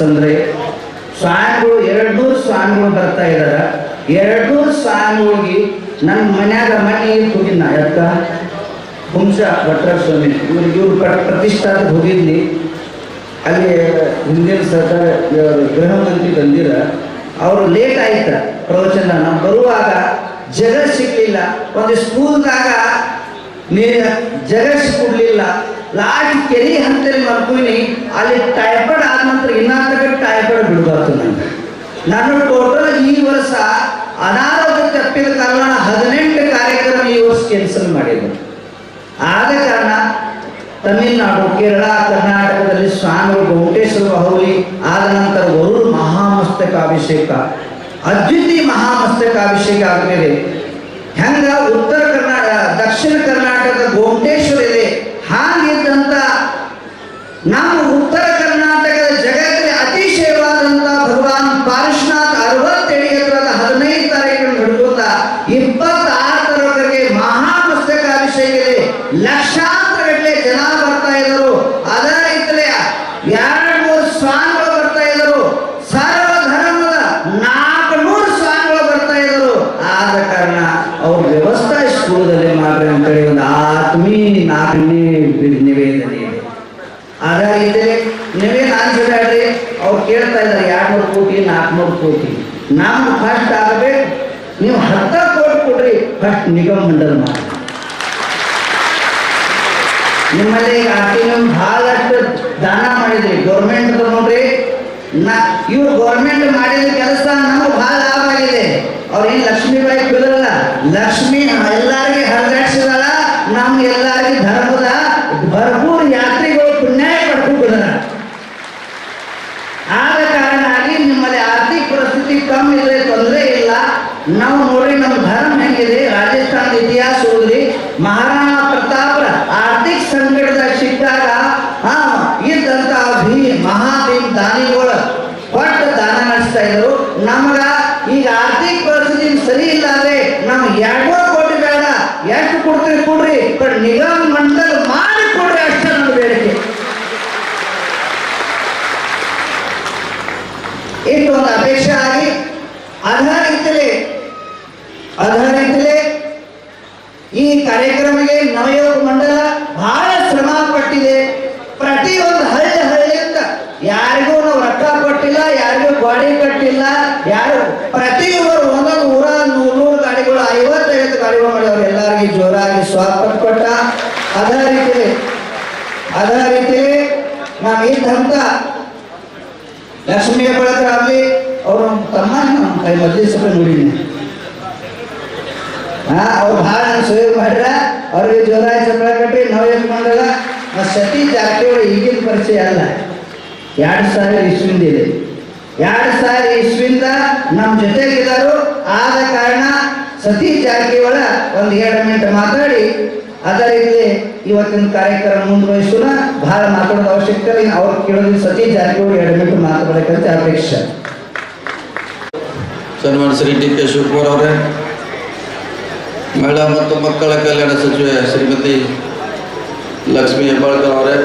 ಅಂತಂದ್ರೆ ಸ್ವಾಮಿಗಳು, ಎರಡು ಸ್ವಾಮಿಗಳು ಬರ್ತಾ ಇದಾರ. ಎರಡು ಸ್ವಾಮಿಗಳಿಗೆ ನನ್ನ ಮನ್ಯಾಗ ಮನೆ ಹೋಗಿದ್ನ ಯಾಕ? ಹುಂಸ ಭಟ್ರ ಸ್ವಾಮಿ ಇವ್ರಿಗೆ ಇವ್ರು ಪ್ರ- ಪ್ರತಿಷ್ಠಾನಕ್ಕೆ ಹೋಗಿದ್ನಿ. ಅಲ್ಲಿ ಹಿಂದಿನ ಸರ್ಕಾರ ಗೃಹ ಮಂತ್ರಿ ಬಂದಿರ. ಅವರು ಲೇಟ್ ಆಯ್ತ ಪ್ರವಚನ. ನಾವು ಬರುವಾಗ ಜಗ ಸಿಗ್ಲಿಲ್ಲ. ಒಂದು ಸ್ಕೂಲ್ದಾಗ ನೀ ಜಗ ಸಿಕ್ಕೊಡ್ಲಿಲ್ಲ ಲಾಸ್ಟ್ ಕೆರಿ ಹಂತಲ್ಲಿ ಮಲ್ಕೊಯ್ನಿ ಅಲ್ಲಿ ಟೈಫಾಯ್ಡ್ ಆದ ನಂತರ ಇನ್ನಾದ್ರೆ ಟೈಫಾಯ್ಡ್ ಬಿಡಬಾರ್ದು ನನಗೆ ನಾನು ಟೋಟಲ್ ಈ ವರ್ಷ ಅನಾರೋಗ್ಯ ತಪ್ಪಿದ ಕಾರಣ ಹದಿನೆಂಟು ಕಾರ್ಯಕ್ರಮ ಈ ವರ್ಷ ಕ್ಯಾನ್ಸಲ್ ಮಾಡಿದ್ರು ಆದ ಕಾರಣ ತಮಿಳುನಾಡು, ಕೇರಳ, ಕರ್ನಾಟಕದಲ್ಲಿ ಸ್ವಾಮಿ ಗೋಮಟೇಶ್ವರ ಬಾಹುಲಿ ಆದ ನಂತರ ವರುಣ ಮಹಾಮಸ್ತಕಾಭಿಷೇಕ ಅದ್ವಿತೀಯ ಮಹಾಮಸ್ತಕಾಭಿಷೇಕ ಆಗ್ತಿದೆ. ಹೆಂಗ ಉತ್ತರ ದಕ್ಷಿಣ ಕರ್ನಾಟಕದ ಗೋಮಟೇಶ್ವರ ಇದೆ ಹಾಗಿದ್ದಂತ ನಮ್ಮ ಉತ್ತರ ಕರ್ನಾಟಕದ ಜಗತ್ತಿನ ಅತಿಶಯವಾದಂತ ಭಗವಾನ್ ಪಾರ್ಶ್ವನಾಥ್ ಅರವತ್ತೇಳು ಎತ್ತರದ ಹದಿನೈದು ತಾರೀಕಿನ ಹಿಡ್ಕೊಂಡ ಇಪ್ಪತ್ತಾರು ತರವರೆಗೆ ಮಹಾಪುಸ್ತಕಾಭಿಷೇಕ ಇದೆ ಲಕ್ಷಾಂತರ ಗಟ್ಟಲೆ ಜನ ಬರ್ತಾ ಇದ್ರು ಅದರ ಇತ್ತಲೆ ಎರಡು ಮೂರು ಸ್ವಾಮಿಗಳು ಬರ್ತಾ ಇದ್ರು ಸರ್ವ ಧರ್ಮದ ನಾಲ್ಕುನೂರು ಸ್ವಾಮಿಗಳು ಬರ್ತಾ ಇದ್ರು ಆದ ಕಾರಣ ಅವ್ರ ವ್ಯವಸ್ಥೆ ಸ್ಕೂಲದಲ್ಲಿ ಮಾಡ್ರಿ ಅಂತೇಳಿ ಒಂದು ಆತ್ಮೀ ನಾಲ್ಕನೇ ನಿವೇದನೆ ಇದೆ ಅದ ರೀತಿ ನೀವೇನು ಅನ್ಸಬೇಡ್ರಿ ಅವ್ರು ಕೇಳ್ತಾ ಇದ್ದಾರೆ ಎರಡ್ನೂರು ಕೋಟಿ ನಾಲ್ಕುನೂರು ಕೋಟಿ ನಾನು ಫಸ್ಟ್ ಆಗಬೇಕು. ನೀವು ಹತ್ತ ಕೋಟಿ ಕೊಡ್ರಿ ಫಸ್ಟ್ ನಿಗಮ ಮಂಡಲ ಮಾಡಿ. ನಿಮ್ಮಲ್ಲಿ ಆರ್ಟಿನ ಬಹಳಷ್ಟು ದಾನ ಮಾಡಿದ್ರಿ. ಗೌರ್ಮೆಂಟ್ ನೋಡ್ರಿ, ನಾ ಇವ್ರು ಗೌರ್ಮೆಂಟ್ ಮಾಡಿದ ಕೆಲಸ ನಮಗೆ ಬಹಳ ಲಾಭ ಆಗಿದೆ. ಅವ್ರೇನು ಲಕ್ಷ್ಮೀಬಾಯಿ ಬಿಡಲ್ಲ ಲಕ್ಷ್ಮಿ ಎಲ್ಲರಿಗೆ ಹರಿದಾಡ್ಸಿದಾಳ ನಮ್ಗೆ ಎಲ್ಲರಿಗೆ ಧರ್ಮದ ಭರ್ಪೂರ್ ಯಾತ್ರಿಗಳು ಪುಣ್ಯ ಪಡ್ಕೊಂಡಿದಾರ ಆದ ಕಾರಣ ಆಗಿ ನಿಮ್ಮಲ್ಲಿ ಆರ್ಥಿಕ ಪರಿಸ್ಥಿತಿ ಕಮ್ಮಿ ಇದ್ರೆ ತೊಂದರೆ ಇಲ್ಲ ನಾವು ನೋಡ್ರಿ ನಮ್ಮ ಧರ್ಮ ಹೆಂಗಿದೆ ರಾಜಸ್ಥಾನದ ಇತಿಹಾಸ ಓದ್ರಿ ಮಹಾರಾಣಾ ಪ್ರತಾಪರ ಆರ್ಥಿಕ ಸಂಕಟದಾಗ ಸಿಕ್ಕಾಗ ಹಾ ಇದ್ದಂತ ಭೀ ಮಹಾಭೀಮ್ ದಾನಿಗಳು ಕೊಟ್ಟು ದಾನ ನಡೆಸ್ತಾ ಇದ್ರು ನಮಗ ಈಗ ಆರ್ಥಿಕ ಪರಿಸ್ಥಿತಿ ಸರಿ ಇಲ್ಲ ಅಂದ್ರೆ ನಮ್ಗೆ ಎರಡೋ ಕೋಟಿ ಬೇಡ ಎಷ್ಟು ಕೊಡ್ತೀರಿ ಕೊಡ್ರಿ ಬಟ್ ನಿಗಮ ಮಂಡಲ ಮಾಡಿ ಕೊಡ್ರಿ ಅಷ್ಟೇ ನನ್ನ ಬೇಡಿಕೆ ಇಟ್ಟು ಒಂದು ಅಪೇಕ್ಷೆ ಆಗಿ ಆಧಾರಿತಲೇ ಆಧಾರಿತಲೇ ಈ ಕಾರ್ಯಕ್ರಮಕ್ಕೆ ನವಯೋಗ ಮಂಡಲ ಬಹಳ ಶ್ರಮ ಪಟ್ಟಿದೆ ಪ್ರತಿಯೊಂದು ಹಳ್ಳಿ ಹಳ್ಳಿಯಿಂದ ಯಾರಿಗೂ ನಾವು ರೊಕ್ಕ ಕೊಟ್ಟಿಲ್ಲ ಯಾರಿಗೂ ಗಾಡಿ ಕಟ್ಟಿಲ್ಲ ಯಾರು ಪ್ರತಿಯೊಬ್ಬರು ಒಂದೊಂದು ಊರ ನೂರು ನೂರು ಗಾಡಿಗಳು ಐವತ್ತೈವತ್ತು ಗಾಡಿಗಳು ಮಾಡಿದವರು ಎಲ್ಲರಿಗೂ ಜೋರಾಗಿ ಸ್ವಾಗತ ಕೊಟ್ಟ ಅದೇ ರೀತಿ ಅದೇ ರೀತಿ ನಾವು ಇದ್ದಂತ ಲಕ್ಷ್ಮೀ ಬಳಕ ಆಗಲಿ, ಅವ್ರ ತಮ್ಮ ಕೈ ಮದ್ಲಿ ಸ್ವಲ್ಪ ನೋಡಿದ್ದೀನಿ ಹಾ ಅವ್ರು ಭಾಳ ಸೇವೆ ಮಾಡ್ರ, ಅವ್ರಿಗೆ ಜ್ವರ ಚಪ್ಪಳ ಕಟ್ಟಿ ನಾವು ಏನು ಮಾಡಲ್ಲ ಮತ್ತು ಸತಿ ಜಾರಕಿಹೊಳಿ ಈಗಿನ ಪರಿಚಯ ಅಲ್ಲ. ಎರಡು ಸಾವಿರ ಇಸ್ವಿಂದ ಇದೆ. ಎರಡು ಸಾವಿರ ಇಸ್ವಿಂದ ನಮ್ಮ ಜೊತೆಗಿದ್ದರು ಆದ ಕಾರಣ ಸತೀಶ್ ಜಾರಕಿಹೊಳ ಒಂದು ಎರಡು ಮಿನಿಟ್ ಮಾತಾಡಿ ಅದೇ ಇವತ್ತಿನ ಕಾರ್ಯಕ್ರಮ ಮುಂದುವರಿಸೋಣ. ಭಾಳ ಮಾತಾಡೋದು ಅವಶ್ಯಕತೆ ಇಲ್ಲ. ಅವ್ರು ಕೇಳೋದು ಸತೀಶ್ ಜಾರಕಿಹೊಳಿ ಎರಡು ಮಿನಿಟ್ ಮಾತಾಡಬೇಕಂತ ಅಪೇಕ್ಷೆ. ಸನ್ಮಾನ ಶ್ರೀ ಡಿ ಕೆ ಶಿವಕುಮಾರ್ ಅವರೇ, ಮಹಿಳಾ ಮತ್ತು ಮಕ್ಕಳ ಕಲ್ಯಾಣ ಸಚಿವೆ ಶ್ರೀಮತಿ ಲಕ್ಷ್ಮೀ ಹೆಬ್ಬಾಳ್ಕರ್ ಅವರೇ,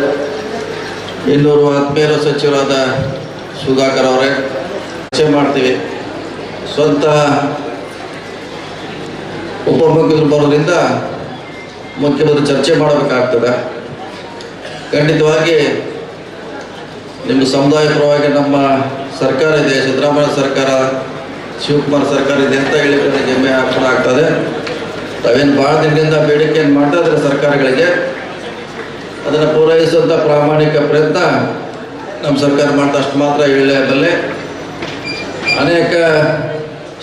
ಇನ್ನೂರು ಆತ್ಮೀಯರ ಸಚಿವರಾದ ಸುಧಾಕರ್ ಅವರೇ, ಚರ್ಚೆ ಮಾಡ್ತೀವಿ. ಸ್ವಂತ ಉಪಮುಖ್ಯರು ಬರೋದ್ರಿಂದ ಮುಖ್ಯಮಂತ್ರಿ ಚರ್ಚೆ ಮಾಡಬೇಕಾಗ್ತದೆ. ಖಂಡಿತವಾಗಿ ನಿಮ್ಮ ಸಮುದಾಯ ಪರವಾಗಿ ನಮ್ಮ ಸರ್ಕಾರ ಇದೆ, ಸಿದ್ದರಾಮಯ್ಯ ಸರ್ಕಾರ, ಶಿವಕುಮಾರ್ ಸರ್ಕಾರ ಇದೆ ಅಂತ ಹೇಳಿ ನನಗೆ ಹೆಮ್ಮೆ ಕೂಡ ಆಗ್ತದೆ. ತಾವೇನು ಭಾಳ ದಿನದಿಂದ ಬೇಡಿಕೆಯನ್ನು ಮಾಡ್ತಾ ಇದ್ರೆ ಸರ್ಕಾರಗಳಿಗೆ? ಅದನ್ನು ಪೂರೈಸುವಂಥ ಪ್ರಾಮಾಣಿಕ ಪ್ರಯತ್ನ ನಮ್ಮ ಸರ್ಕಾರ ಮಾಡ್ತಾ ಅಷ್ಟು ಮಾತ್ರ ಹೇಳಬಲ್ಲೆ ಅನೇಕ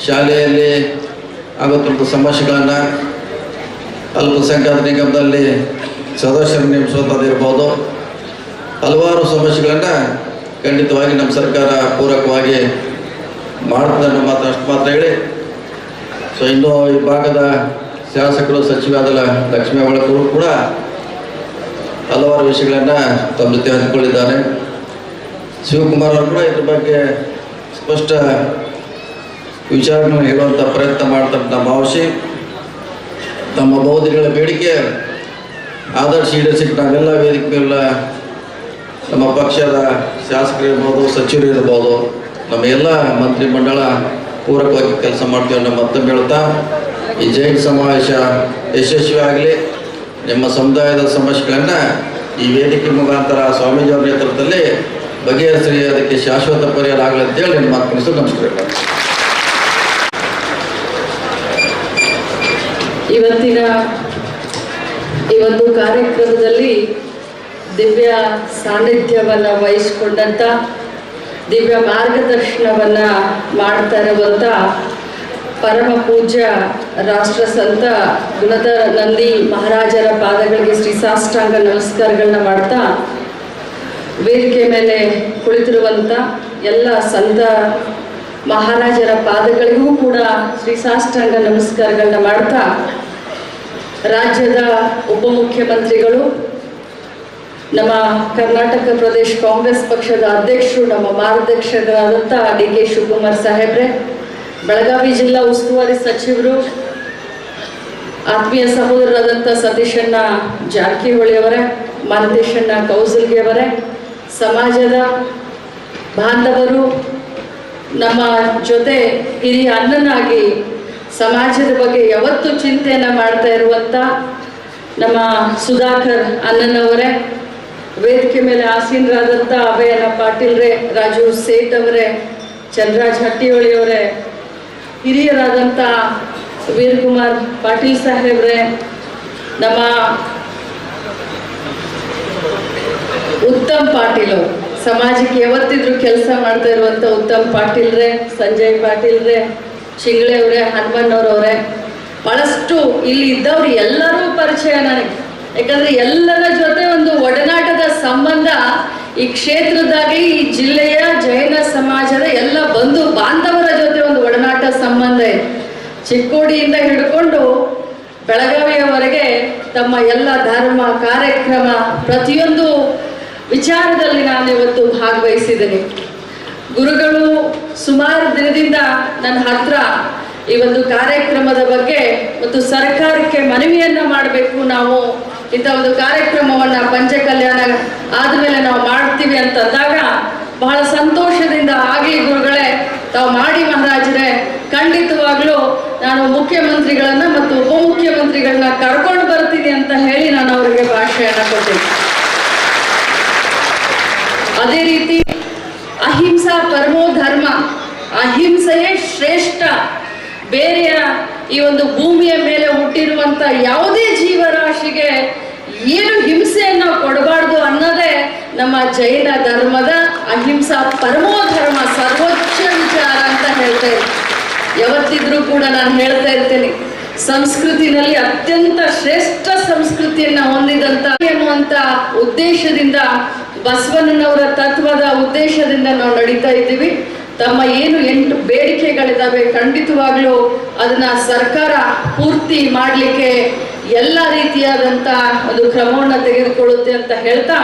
ಶಾಲೆಯಲ್ಲಿ ಆಗುತ್ತಿರುವಂಥ ಸಮಸ್ಯೆಗಳನ್ನು ಅಲ್ಪಸಂಖ್ಯಾತ ನಿಗಮದಲ್ಲಿ ಸದಸ್ಯರು ನೇಮಿಸುವಂಥದ್ದಿರ್ಬೋದು. ಹಲವಾರು ಸಮಸ್ಯೆಗಳನ್ನು ಖಂಡಿತವಾಗಿ ನಮ್ಮ ಸರ್ಕಾರ ಪೂರಕವಾಗಿ ಮಾಡುತ್ತೆ ಅನ್ನೋ ಮಾತ್ರ ಅಷ್ಟು ಮಾತ್ರ ಹೇಳಿ. ಸೊ ಇನ್ನೂ ಈ ಭಾಗದ ಶಾಸಕರು ಸಚಿವರಾದ ಲಕ್ಷ್ಮೀ ಬಳಕರು ಕೂಡ ಹಲವಾರು ವಿಷಯಗಳನ್ನು ತಮ್ಮ ಜೊತೆ ಹಂಚಿಕೊಂಡಿದ್ದಾರೆ. ಶಿವಕುಮಾರ್ ಅವರು ಕೂಡ ಇದ್ರ ಬಗ್ಗೆ ಸ್ಪಷ್ಟ ವಿಚಾರಗಳನ್ನು ಹೇಳುವಂಥ ಪ್ರಯತ್ನ ಮಾಡ್ತಕ್ಕಂಥ ಮಾವಶಿ ತಮ್ಮ ಬೌದ್ಧಿಗಳ ಬೇಡಿಕೆ ಆದರ್ಶ ಈಡೇರಿಸಿಟ್ಟು ನಾವೆಲ್ಲ ವೇದಿಕೆ ನಮ್ಮ ಪಕ್ಷದ ಶಾಸಕರು ಇರ್ಬೋದು, ಸಚಿವರು ಇರ್ಬೋದು, ನಮ್ಮ ಎಲ್ಲ ಮಂತ್ರಿ ಮಂಡಳ ಪೂರಕವಾಗಿ ಕೆಲಸ ಮಾಡ್ತೀವಿ ಅನ್ನೋ ಮತ್ತೊಮ್ಮೆ ಹೇಳ್ತಾ ಈ ಜೈನ್ ಸಮಾವೇಶ ಯಶಸ್ವಿ ಆಗಲಿ ನಿಮ್ಮ ಸಮುದಾಯದ ಸಮಸ್ಯೆಗಳನ್ನು ಈ ವೇದಿಕೆ ಮುಖಾಂತರ ಸ್ವಾಮೀಜಿಯವರ ನೇತೃತ್ವದಲ್ಲಿ ಬಗೆಹರಿಸಿ ಅದಕ್ಕೆ ಶಾಶ್ವತ ಪರಿಹಾರ ಆಗಲಿ ಅಂತೇಳಿ ನಿಮ್ಮ ಮಾತು ಮುಗಿಸಲು ಇವತ್ತಿನ ಈ ಒಂದು ಕಾರ್ಯಕ್ರಮದಲ್ಲಿ ದಿವ್ಯ ಸಾನ್ನಿಧ್ಯವನ್ನು ವಹಿಸಿಕೊಂಡಂತ ದಿವ್ಯ ಮಾರ್ಗದರ್ಶನವನ್ನ ಮಾಡ್ತಾ ಇರುವಂತ ಪರಮ ಪೂಜ್ಯ ರಾಷ್ಟ್ರ ಸಂತ ಗುಣದ ನಂದಿ ಮಹಾರಾಜರ ಪಾದಗಳಿಗೆ ಶ್ರೀ ಸಾಷ್ಟಾಂಗ ನಮಸ್ಕಾರಗಳನ್ನ ಮಾಡ್ತಾ ವೇದಿಕೆ ಮೇಲೆ ಕುಳಿತಿರುವಂತ ಎಲ್ಲ ಸಂತ ಮಹಾರಾಜರ ಪಾದಗಳಿಗೂ ಕೂಡ ಶ್ರೀ ಸಾಷ್ಟಾಂಗ ನಮಸ್ಕಾರಗಳನ್ನ ಮಾಡ್ತಾ ರಾಜ್ಯದ ಉಪಮುಖ್ಯಮಂತ್ರಿಗಳು, ನಮ್ಮ ಕರ್ನಾಟಕ ಪ್ರದೇಶ ಕಾಂಗ್ರೆಸ್ ಪಕ್ಷದ ಅಧ್ಯಕ್ಷರು, ನಮ್ಮ ಮಾರ್ಗದರ್ಶಕರಾದಂಥ ಡಿ ಕೆ ಶಿವಕುಮಾರ್ ಸಾಹೇಬ್ರೆ, ಬೆಳಗಾವಿ ಜಿಲ್ಲಾ ಉಸ್ತುವಾರಿ ಸಚಿವರು, ಆತ್ಮೀಯ ಸಹೋದರರಾದಂಥ ಸತೀಶಣ್ಣ ಜಾರಕಿಹೊಳಿ ಅವರೇ ಮಾಂತೇಶಣ್ಣ ಕೌಸಲ್ಗೆ ಅವರೇ, ಸಮಾಜದ ಬಾಂಧವರು, ನಮ್ಮ ಜೊತೆ ಹಿರಿಯ ಅಣ್ಣನಾಗಿ ಸಮಾಜದ ಬಗ್ಗೆ ಯಾವತ್ತು ಚಿಂತೆಯನ್ನ ಮಾಡ್ತಾ ಇರುವಂತ ನಮ್ಮ ಸುಧಾಕರ್ ಅಣ್ಣನವರೇ, ವೇದಿಕೆ ಮೇಲೆ ಆಸೀನರಾದಂತ ಅಭಯನ ಪಾಟೀಲ್ರೇ ರಾಜು ಸೇಠ್ ಅವರೇ, ಚಂದ್ರಾಜ್ ಹಟ್ಟಿಹೊಳಿ ಅವರೇ ಹಿರಿಯರಾದಂಥ ವೀರಕುಮಾರ್ ಪಾಟೀಲ್ ಸಾಹೇಬ್ರೆ, ನಮ್ಮ ಉತ್ತಮ್ ಪಾಟೀಲ್ ಅವರು. ಸಮಾಜಕ್ಕೆ ಯಾವತ್ತಿದ್ರು ಕೆಲಸ ಮಾಡ್ತಾ ಇರುವಂತ ಉತ್ತಮ್ ಪಾಟೀಲ್ರೆ ಸಂಜಯ್ ಪಾಟೀಲ್ರೆ ಶಿಂಗ್ಳೆ ಅವರೇ ಹನುಮಣ್ಣವ್ರವ್ರೆ ಬಹಳಷ್ಟು ಇಲ್ಲಿ ಇದ್ದವ್ರು ಎಲ್ಲರೂ ಪರಿಚಯ ನನಗೆ. ಯಾಕಂದ್ರೆ ಎಲ್ಲರ ಜೊತೆ ಒಂದು ಒಡನಾಟದ ಸಂಬಂಧ ಈ ಕ್ಷೇತ್ರದಾಗಲಿ ಈ ಜಿಲ್ಲೆಯ ಜೈನ ಸಮಾಜದ ಎಲ್ಲ ಬಂಧು ಬಾಂಧವರ ಜೊತೆ ಒಂದು ಒಡನಾಟ ಸಂಬಂಧ ಇದೆ. ಚಿಕ್ಕೋಡಿಯಿಂದ ಹಿಡ್ಕೊಂಡು ಬೆಳಗಾವಿಯವರೆಗೆ ತಮ್ಮ ಎಲ್ಲ ಧರ್ಮ, ಕಾರ್ಯಕ್ರಮ ಪ್ರತಿಯೊಂದು ವಿಚಾರದಲ್ಲಿ ನಾನು ಇವತ್ತು ಭಾಗವಹಿಸಿದ್ದೀನಿ. ಗುರುಗಳು ಸುಮಾರು ದಿನದಿಂದ ನನ್ನ ಹತ್ರ ಈ ಒಂದು ಕಾರ್ಯಕ್ರಮದ ಬಗ್ಗೆ ಮತ್ತು ಸರ್ಕಾರಕ್ಕೆ ಮನವಿಯನ್ನ ಮಾಡಬೇಕು. ನಾವು ಇಂಥ ಒಂದು ಕಾರ್ಯಕ್ರಮವನ್ನ ಪಂಚಕಲ್ಯಾಣ ಆದ್ಮೇಲೆ ನಾವು ಮಾಡ್ತೀವಿ ಅಂತಂದಾಗ ಬಹಳ ಸಂತೋಷದಿಂದ ಆಗಲಿ ಗುರುಗಳೇ, ತಾವು ಮಾಡಿ ಮಹಾರಾಜರೇ, ಖಂಡಿತವಾಗ್ಲೂ ನಾನು ಮುಖ್ಯಮಂತ್ರಿಗಳನ್ನ ಮತ್ತು ಉಪಮುಖ್ಯಮಂತ್ರಿಗಳನ್ನ ಕರ್ಕೊಂಡು ಬರ್ತೀನಿ ಅಂತ ಹೇಳಿ ನಾನು ಅವರಿಗೆ ಭಾಷೆಯನ್ನ ಕೊಟ್ಟಿದ್ದೆ. ಅದೇ ರೀತಿ ಅಹಿಂಸಾ ಪರಮೋ ಧರ್ಮ. ಅಹಿಂಸೆಯೇ ಶ್ರೇಷ್ಠ. ಬೇರೆಯ ಈ ಒಂದು ಭೂಮಿಯ ಮೇಲೆ ಹುಟ್ಟಿರುವಂತ ಯಾವುದೇ ಜೀವರಾಶಿಗೆ ಏನು ಹಿಂಸೆಯನ್ನು ಕೊಡಬಾರ್ದು ಅನ್ನೋದೇ ನಮ್ಮ ಜೈನ ಧರ್ಮದ ಅಹಿಂಸಾ ಪರಮೋ ಧರ್ಮ, ಸರ್ವೋಚ್ಚ ವಿಚಾರ ಅಂತ ಹೇಳ್ತಾ ಇದ್ದೀನಿ ಯಾವತ್ತಿದ್ರೂ ಕೂಡ ನಾನು ಹೇಳ್ತಾ ಇರ್ತೇನೆ, ಸಂಸ್ಕೃತಿನಲ್ಲಿ ಅತ್ಯಂತ ಶ್ರೇಷ್ಠ ಸಂಸ್ಕೃತಿಯನ್ನ ಹೊಂದಿದಂತ ಎನ್ನುವಂತ ಉದ್ದೇಶದಿಂದ ಬಸವಣ್ಣನವರ ತತ್ವದ ಉದ್ದೇಶದಿಂದ ನಾವು ನಡೀತಾ ಇದ್ದೀವಿ. ತಮ್ಮ ಏನು ಎಂಟು ಬೇಡಿಕೆಗಳಿದ್ದಾವೆ ಖಂಡಿತವಾಗ್ಲೂ ಅದನ್ನ ಸರ್ಕಾರ ಪೂರ್ತಿ ಮಾಡಲಿಕ್ಕೆ ಎಲ್ಲ ರೀತಿಯಾದಂತ ಒಂದು ಕ್ರಮವನ್ನು ತೆಗೆದುಕೊಳ್ಳುತ್ತೆ ಅಂತ ಹೇಳ್ತಾ,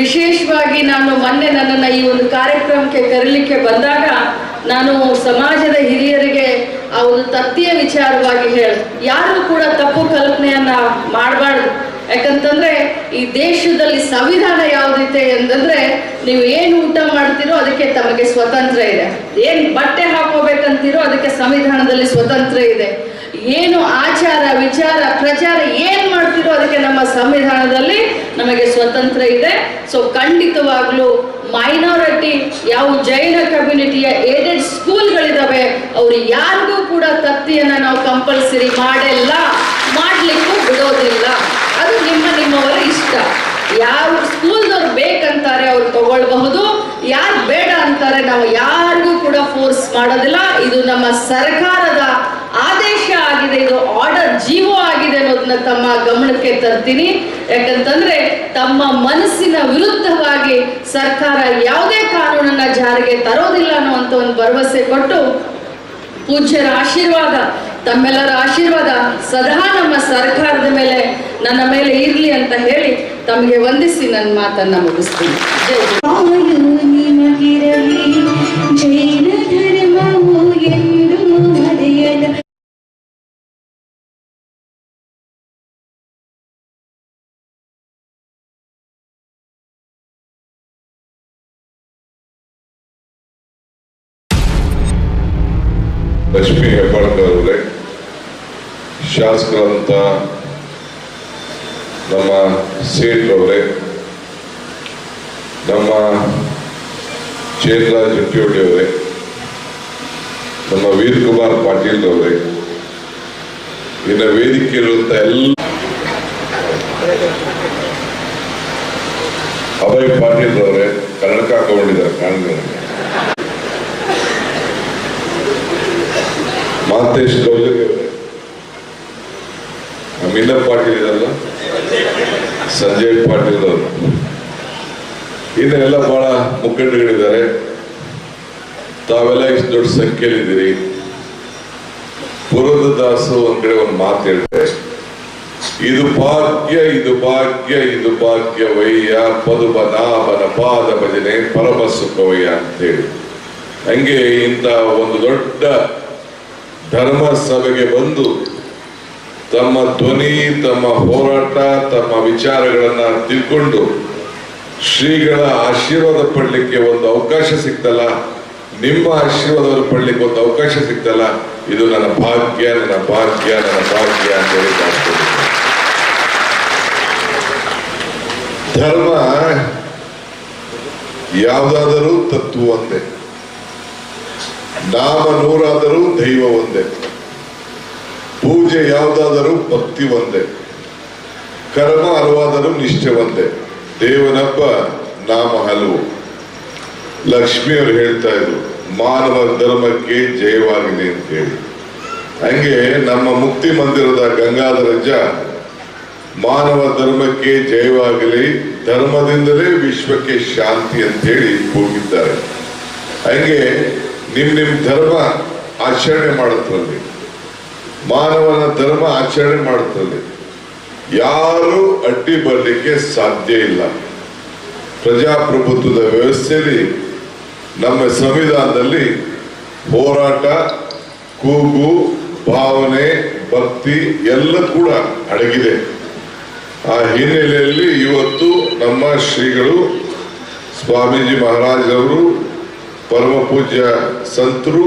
ವಿಶೇಷವಾಗಿ ನಾನು ಮೊನ್ನೆ ನನ್ನನ್ನ ಈ ಒಂದು ಕಾರ್ಯಕ್ರಮಕ್ಕೆ ಕರೀಲಿಕ್ಕೆ ಬಂದಾಗ ನಾನು ಸಮಾಜದ ಹಿರಿಯರಿಗೆ ಆ ಒಂದು ತತ್ತಿಯ ವಿಚಾರವಾಗಿ ಹೇಳ, ಯಾರು ಕೂಡ ತಪ್ಪು ಕಲ್ಪನೆಯನ್ನ ಮಾಡಬಾರ್ದು. ಯಾಕಂತಂದ್ರೆ ಈ ದೇಶದಲ್ಲಿ ಸಂವಿಧಾನ ಯಾವ್ದಿದೆ ಅಂತಂದ್ರೆ ನೀವು ಏನು ಊಟ ಮಾಡ್ತೀರೋ ಅದಕ್ಕೆ ತಮಗೆ ಸ್ವತಂತ್ರ ಇದೆ. ಏನ್ ಬಟ್ಟೆ ಹಾಕೋಬೇಕಂತೀರೋ ಅದಕ್ಕೆ ಸಂವಿಧಾನದಲ್ಲಿ ಸ್ವತಂತ್ರ ಇದೆ. ಏನು ಆಚಾರ, ವಿಚಾರ, ಪ್ರಚಾರ ಏನ್ ಮಾಡ್ತಿರೋ ಅದಕ್ಕೆ ನಮ್ಮ ಸಂವಿಧಾನದಲ್ಲಿ ನಮಗೆ ಸ್ವತಂತ್ರ ಇದೆ. ಸೊ ಖಂಡಿತವಾಗ್ಲೂ ಮೈನಾರಿಟಿ ಯಾವ ಜೈನ ಕಮ್ಯುನಿಟಿಯ ಏಡೆಡ್ ಸ್ಕೂಲ್ಗಳಿದಾವೆ ಅವ್ರು ಯಾರಿಗೂ ಕೂಡ ತತ್ತಿಯನ್ನ ನಾವು ಕಂಪಲ್ಸರಿ ಮಾಡೆಲ್ಲ. ಮಾಡ್ಲಿಕ್ಕೂ ಬಿಡೋದಿಲ್ಲ. ನಿಮ್ಮವರ ಇಷ್ಟ. ಯಾವ ಸ್ಕೂಲ್ದವ್ರು ಬೇಕಂತಾರೆ ಅವ್ರು ತಗೊಳ್ಬಹುದು. ಯಾರು ಬೇಡ ಅಂತಾರೆ ನಾವು ಯಾರಿಗೂ ಕೂಡ ಫೋರ್ಸ್ ಮಾಡೋದಿಲ್ಲ. ಇದು ನಮ್ಮ ಸರ್ಕಾರದ ಆದೇಶ ಆಗಿದೆ. ಇದು ಆರ್ಡರ್ ಜೀವೋ ಆಗಿದೆ ಅನ್ನೋದನ್ನ ತಮ್ಮ ಗಮನಕ್ಕೆ ತರ್ತೀನಿ. ಯಾಕಂತಂದ್ರೆ ತಮ್ಮ ಮನಸ್ಸಿನ ವಿರುದ್ಧವಾಗಿ ಸರ್ಕಾರ ಯಾವುದೇ ಕಾನೂನನ್ನ ಜಾರಿಗೆ ತರೋದಿಲ್ಲ ಅನ್ನುವಂತ ಒಂದು ಭರವಸೆ ಕೊಟ್ಟು ಪೂಜ್ಯರ ಆಶೀರ್ವಾದ ತಮ್ಮೆಲ್ಲರ ಆಶೀರ್ವಾದ ಸದಾ ನಮ್ಮ ಸರ್ಕಾರದ ಮೇಲೆ, ನನ್ನ ಮೇಲೆ ಇರಲಿ ಅಂತ ಹೇಳಿ ತಮಗೆ ವಂದಿಸಿ ನನ್ನ ಮಾತನ್ನ ಮುಗಿಸ್ತೀನಿ. Let's ಶಾಸಕರಂತ ನಮ್ಮ ಸೇಠ್ ಅವರೇ ನಮ್ಮ ಚೇತರಾಜ್ ಅವರೇ ನಮ್ಮ ವೀರ್ ಕುಮಾರ್ ಪಾಟೀಲ್ ಅವರೇ ವೇದಿಕೆ ಇರುವಂಥ ಎಲ್ಲ ಅಭಯ್ ಪಾಟೀಲ್ ಅವರೇ ಕನ್ನಡಕ ಹಾಕೊಂಡಿದ್ದಾರೆ ಕಾಣ್ತಾರೆ ಮಾತೇಶ್ ಗೌಲಗಿ ನಮ್ಮ ಪಾಟೀಲ್ ಇದಲ್ಲ ಸಂಜಯ್ ಪಾಟೀಲ್ ಅವರು. ಇದನ್ನೆಲ್ಲ ಬಹಳ ಮುಖಂಡಗಳಿದ್ದಾರೆ ತಾವೆಲ್ಲ ಇಷ್ಟು ದೊಡ್ಡ ಸಂಖ್ಯೆಯಲ್ಲಿದ್ದೀರಿ. ಪುರದಾಸು ಒಂದ್ ಕಡೆ ಒಂದು ಮಾತು ಹೇಳ್ತಾರೆ. ಇದು ಭಾಗ್ಯ ಇದು ಭಾಗ್ಯ ಇದು ಭಾಗ್ಯ ವಯ್ಯ ಪದುಬನಾಭನ ಪಾದ ಭಜನೆ ಪರಮ ಸುಖವಯ್ಯ ಅಂತೇಳಿ. ಹಂಗೆ ಇಂಥ ಒಂದು ದೊಡ್ಡ ಧರ್ಮ ಸಭೆಗೆ ಬಂದು ತಮ್ಮ ಧ್ವನಿ, ತಮ್ಮ ಹೋರಾಟ, ತಮ್ಮ ವಿಚಾರಗಳನ್ನ ತಿಳ್ಕೊಂಡು ಶ್ರೀಗಳ ಆಶೀರ್ವಾದ ಪಡ್ಲಿಕ್ಕೆ ಒಂದು ಅವಕಾಶ ಸಿಕ್ತಲ್ಲ? ನಿಮ್ಮ ಆಶೀರ್ವಾದವನ್ನು ಪಡ್ಲಿಕ್ಕೆ ಒಂದು ಅವಕಾಶ ಸಿಕ್ತಲ್ಲ? ಇದು ನನ್ನ ಭಾಗ್ಯ ನನ್ನ ಭಾಗ್ಯ ನನ್ನ ಭಾಗ್ಯ ಅಂತ ಹೇಳಿ. ಧರ್ಮ ಯಾವುದಾದರೂ ತತ್ವ ಒಂದೇ. ನಾಮ ನೂರಾದರೂ ದೈವ ಒಂದೇ. ಪೂಜೆ ಯಾವುದಾದರೂ ಭಕ್ತಿ ಒಂದೇ, ಕರ್ಮ ಅರವಾದರೂ ನಿಷ್ಠೆ ಒಂದೇ ದೇವನಬ್ಬ ನಾಮ ಹಲವು. ಲಕ್ಷ್ಮಿಯವರು ಹೇಳ್ತಾ ಇದ್ರು, ಮಾನವ ಧರ್ಮಕ್ಕೆ ಜಯವಾಗಲಿ ಅಂತ ಹೇಳಿ ಹಂಗೆ ನಮ್ಮ ಮುಕ್ತಿ ಮಂದಿರದ ಗಂಗಾಧರಜ್ಜ ಮಾನವ ಧರ್ಮಕ್ಕೆ ಜಯವಾಗಲಿ, ಧರ್ಮದಿಂದಲೇ ವಿಶ್ವಕ್ಕೆ ಶಾಂತಿ ಅಂತ ಹೇಳಿ ಹೋಗಿದ್ದಾರೆ ಹಂಗೆ ನಿಮ್ ನಿಮ್ ಧರ್ಮ ಆಚರಣೆ ಮಾಡುತ್ತಲ್ಲಿ ಮಾನವನ ಧರ್ಮ ಆಚರಣೆ ಮಾಡುತ್ತದೆ ಯಾರು ಅಡ್ಡಿ ಬರಲಿಕ್ಕೆ ಸಾಧ್ಯ ಇಲ್ಲ. ಪ್ರಜಾಪ್ರಭುತ್ವದ ವ್ಯವಸ್ಥೆಯಲ್ಲಿ ನಮ್ಮ ಸಂವಿಧಾನದಲ್ಲಿ ಹೋರಾಟ, ಕೂಗು, ಭಾವನೆ, ಭಕ್ತಿ ಎಲ್ಲ ಕೂಡ ಅಡಗಿದೆ. ಆ ಹಿನ್ನೆಲೆಯಲ್ಲಿ ಇವತ್ತು ನಮ್ಮ ಶ್ರೀಗಳು ಸ್ವಾಮೀಜಿ ಮಹಾರಾಜರವರು ಪರಮ ಪೂಜ್ಯ ಸಂತರು,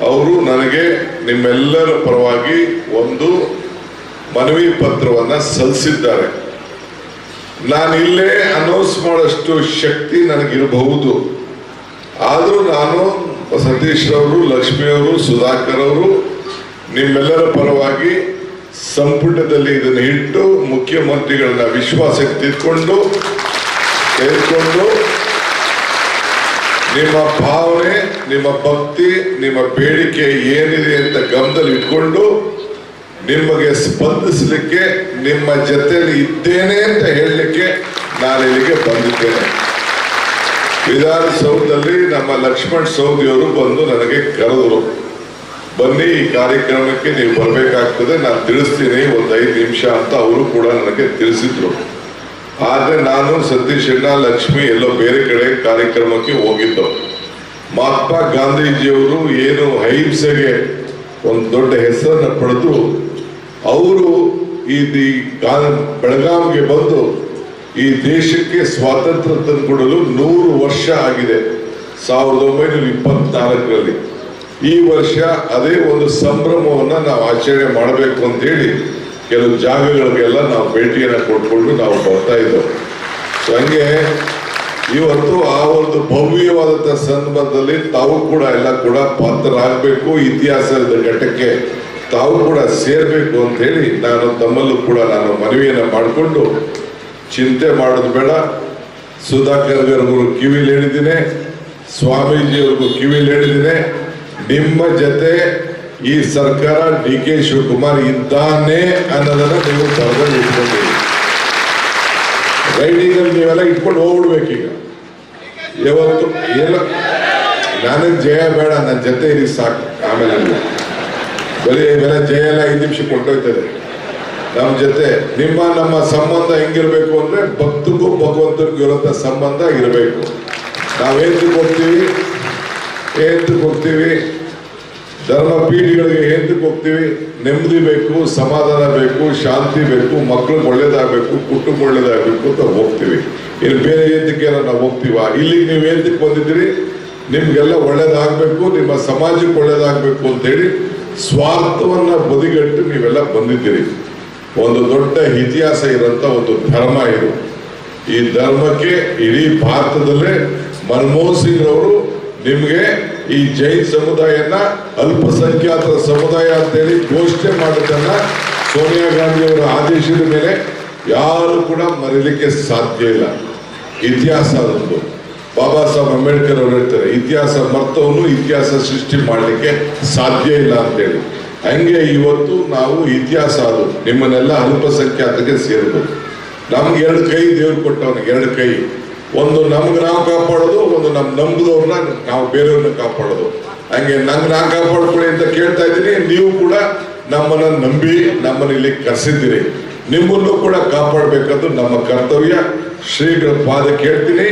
ಅವರು ನನಗೆ ನಿಮ್ಮೆಲ್ಲರ ಪರವಾಗಿ ಒಂದು ಮನವಿ ಪತ್ರವನ್ನ ಸಲ್ಲಿಸಿದ್ದಾರೆ. ನಾನು ಇಲ್ಲೇ ಅನೌನ್ಸ್ ಮಾಡೋಷ್ಟು ಶಕ್ತಿ ನನಗಿರಬಹುದು. ಆದರೂ ನಾನು ಸತೀಶ್ ಅವರು ಲಕ್ಷ್ಮಿಯವರು ಸುಧಾಕರ್ ಅವರು ನಿಮ್ಮೆಲ್ಲರ ಪರವಾಗಿ ಸಂಪುಟದಲ್ಲಿ ಇದನ್ನು ಇಟ್ಟು ಮುಖ್ಯಮಂತ್ರಿಗಳನ್ನ ವಿಶ್ವಾಸಕ್ಕೆ ತಿದ್ಕೊಂಡು ತೆಗೆದುಕೊಂಡು ನಿಮ್ಮ ಭಾವನೆ, ನಿಮ್ಮ ಭಕ್ತಿ, ನಿಮ್ಮ ಬೇಡಿಕೆ ಏನಿದೆ ಅಂತ ಗಮನದಲ್ಲಿ ಇಟ್ಕೊಂಡು ನಿಮಗೆ ಸ್ಪಂದಿಸಲಿಕ್ಕೆ, ನಿಮ್ಮ ಜೊತೆಯಲ್ಲಿ ಇದ್ದೇನೆ ಅಂತ ಹೇಳಲಿಕ್ಕೆ ನಾನು ಇಲ್ಲಿಗೆ ಬಂದಿದ್ದೇನೆ. ವಿಧಾನಸೌಧದಲ್ಲಿ ನಮ್ಮ ಲಕ್ಷ್ಮಣ್ ಸೌದಿಯವರು ಬಂದು ನನಗೆ ಕರೆದರು, ಬನ್ನಿ ಈ ಕಾರ್ಯಕ್ರಮಕ್ಕೆ ನೀವು ಬರಬೇಕಾಗ್ತದೆ, ನಾನು ತಿಳಿಸ್ತೀನಿ, ಒಂದು ಐದು ನಿಮಿಷ ಅಂತ ಅವರು ಕೂಡ ನನಗೆ ತಿಳಿಸಿದ್ರು. ಆದ್ರೆ ನಾನು ಸತೀಶ್ ಅಣ್ಣ, ಲಕ್ಷ್ಮಿ ಎಲ್ಲೋ ಬೇರೆ ಕಡೆ ಕಾರ್ಯಕ್ರಮಕ್ಕೆ ಹೋಗಿದ್ದು. ಮಹಾತ್ಮ ಗಾಂಧೀಜಿಯವರು ಏನು ಅಹಿಂಸೆಗೆ ಒಂದು ದೊಡ್ಡ ಹೆಸರನ್ನ ಪಡೆದು, ಅವರು ಈ ಬೆಳಗಾವಿಗೆ ಬಂದು ಈ ದೇಶಕ್ಕೆ ಸ್ವಾತಂತ್ರ್ಯ ತಂದುಕೊಡಲು ನೂರು ವರ್ಷ ಆಗಿದೆ, ಸಾವಿರದ ಒಂಬೈನೂರ ಇಪ್ಪತ್ನಾಲ್ಕರಲ್ಲಿ. ಈ ವರ್ಷ ಅದೇ ಒಂದು ಸಂಭ್ರಮವನ್ನು ನಾವು ಆಚರಣೆ ಮಾಡಬೇಕು ಅಂತ ಹೇಳಿ ಕೆಲವು ಜಾಗಗಳಿಗೆಲ್ಲ ನಾವು ಭೇಟಿಯನ್ನು ಕೊಟ್ಕೊಂಡು ನಾವು ಬರ್ತಾ ಇದ್ದೆವು. ಸೊ ಹಂಗೆ ಇವತ್ತು ಆ ಒಂದು ಭವ್ಯವಾದಂತಹ ಸಂದರ್ಭದಲ್ಲಿ ತಾವು ಕೂಡ ಎಲ್ಲ ಕೂಡ ಪಾತ್ರರಾಗಬೇಕು, ಇತಿಹಾಸದ ಘಟಕ್ಕೆ ತಾವು ಕೂಡ ಸೇರಬೇಕು ಅಂತ ಹೇಳಿ ನಾನು ತಮ್ಮಲ್ಲೂ ಕೂಡ ನಾನು ಮನವಿಯನ್ನು ಮಾಡಿಕೊಂಡು ಚಿಂತೆ ಮಾಡೋದು ಬೇಡ. ಸುಧಾಕರ್ ಅವ್ರಿಗೂ ಕಿವಿಲಿ ಹೇಳಿದ್ದೀನಿ ಸ್ವಾಮೀಜಿಯವ್ರಿಗೂ ಕಿವಿಲಿ ಹೇಳಿದ್ದೀನಿ ನಿಮ್ಮ ಜೊತೆ ಈ ಸರ್ಕಾರ ಡಿ ಕೆ ಶಿವಕುಮಾರ್ ಇದ್ದಾನೆ ಅನ್ನೋದನ್ನ ನೀವು ಬರದಲ್ಲಿ ಇಟ್ಕೊಂಡಿರಿ. ರೈಟಿಂಗ್ ಅಲ್ಲಿ ನೀವೆಲ್ಲ ಇಟ್ಕೊಂಡು ಹೋಗ್ಬಿಡ್ಬೇಕೀಗ. ಯಾವತ್ತು ಎಲ್ಲ ನಾನು ಜಯ ಬೇಡ, ನನ್ನ ಜೊತೆ ಇರಿ ಸಾಕು. ಆಮೇಲೆ. ಬರೀ ಬೇರೆ ಜಯ ಎಲ್ಲ ಐದು ನಿಮಿಷ ಕೊಟ್ಟೋಯ್ತದೆ ನಮ್ಮ ಜೊತೆ ನಿಮ್ಮ ನಮ್ಮ ಸಂಬಂಧ ಹೆಂಗಿರ್ಬೇಕು ಅಂದ್ರೆ ಭಕ್ತಗೂ ಭಗವಂತರಿಗೂ ಇರೋಂಥ ಸಂಬಂಧ ಇರಬೇಕು. ನಾವೇನು ಕೊಡ್ತೀವಿ ಏನು ಹೋಗ್ತೀವಿ ಧರ್ಮ ಪೀಠಿಗಳಿಗೆ ಏಂತಕ್ಕೆ ಹೋಗ್ತೀವಿ? ನೆಮ್ಮದಿ ಬೇಕು, ಸಮಾಧಾನ ಬೇಕು, ಶಾಂತಿ ಬೇಕು ಮಕ್ಳಿಗೆ ಒಳ್ಳೇದಾಗಬೇಕು, ಕುಟುಂಬ ಒಳ್ಳೇದಾಗಬೇಕು ಅಂತ ಹೋಗ್ತೀವಿ. ಇಲ್ಲಿ ಬೇರೆ ಏಂತಕ್ಕೆ ನಾವು ಹೋಗ್ತೀವ? ಇಲ್ಲಿಗೆ ನೀವು ಏತಕ್ಕೆ ಬಂದಿದ್ದೀರಿ? ನಿಮ್ಗೆಲ್ಲ ಒಳ್ಳೇದಾಗಬೇಕು, ನಿಮ್ಮ ಸಮಾಜಕ್ಕೆ ಒಳ್ಳೇದಾಗಬೇಕು ಅಂತೇಳಿ ಸ್ವಾರ್ಥವನ್ನ ಬದಿಗಟ್ಟು ನೀವೆಲ್ಲ ಬಂದಿದ್ದೀರಿ. ಒಂದು ದೊಡ್ಡ ಇತಿಹಾಸ ಇರೋಂಥ ಒಂದು ಧರ್ಮ ಇದು. ಈ ಧರ್ಮಕ್ಕೆ ಇಡೀ ಭಾರತದಲ್ಲೇ ಮನಮೋಹನ್ ಸಿಂಗ್ ಅವರು ನಿಮಗೆ ಈ ಜೈನ್ ಸಮುದಾಯನ ಅಲ್ಪಸಂಖ್ಯಾತರ ಸಮುದಾಯ ಅಂತೇಳಿ ಘೋಷಣೆ ಮಾಡಿದ್ದನ್ನ ಸೋನಿಯಾ ಗಾಂಧಿ ಅವರ ಆದೇಶದ ಮೇಲೆ ಯಾರು ಕೂಡ ಮರೀಲಿಕ್ಕೆ ಸಾಧ್ಯ ಇಲ್ಲ. ಇತಿಹಾಸ ಅದೊಂದು. ಬಾಬಾ ಸಾಹೇಬ್ ಅಂಬೇಡ್ಕರ್ ಅವರು ಹೇಳ್ತಾರೆ, ಇತಿಹಾಸ ಮರ್ತವನು ಇತಿಹಾಸ ಸೃಷ್ಟಿ ಮಾಡಲಿಕ್ಕೆ ಸಾಧ್ಯ ಇಲ್ಲ ಅಂತೇಳಿ. ಹಂಗೆ ಇವತ್ತು ನಾವು ಇತಿಹಾಸ ಅದು, ನಿಮ್ಮನ್ನೆಲ್ಲ ಅಲ್ಪಸಂಖ್ಯಾತಕ್ಕೆ ಸೇರಬೇಕು ನಮ್ಗೆ ಎರಡು ಕೈ ದೇವ್ರು ಕೊಟ್ಟವನಿಗೆ, ಎರಡು ಕೈ. ಒಂದು ನಮ್ಗೆ ನಾವು ಕಾಪಾಡೋದು, ಒಂದು ನಮ್ಮ ನಂಬುದವ್ರನ್ನ ನಾವು ಬೇರೆಯವ್ರನ್ನ ಕಾಪಾಡೋದು. ಹಂಗೆ ನಂಗೆ ನಾ ಕಾಪಾಡ್ಕೊಳ್ಳಿ ಅಂತ ಕೇಳ್ತಾ ಇದ್ದೀನಿ. ನೀವು ಕೂಡ ನಮ್ಮನ್ನ ನಂಬಿ ನಮ್ಮನ್ನ ಇಲ್ಲಿ ಕರೆಸಿದ್ದೀರಿ. ನಿಮ್ಮನ್ನು ಕೂಡ ಕಾಪಾಡಬೇಕಂದು ನಮ್ಮ ಕರ್ತವ್ಯ. ಶ್ರೀಗಳ ಪಾದ ಕೇಳ್ತೀನಿ.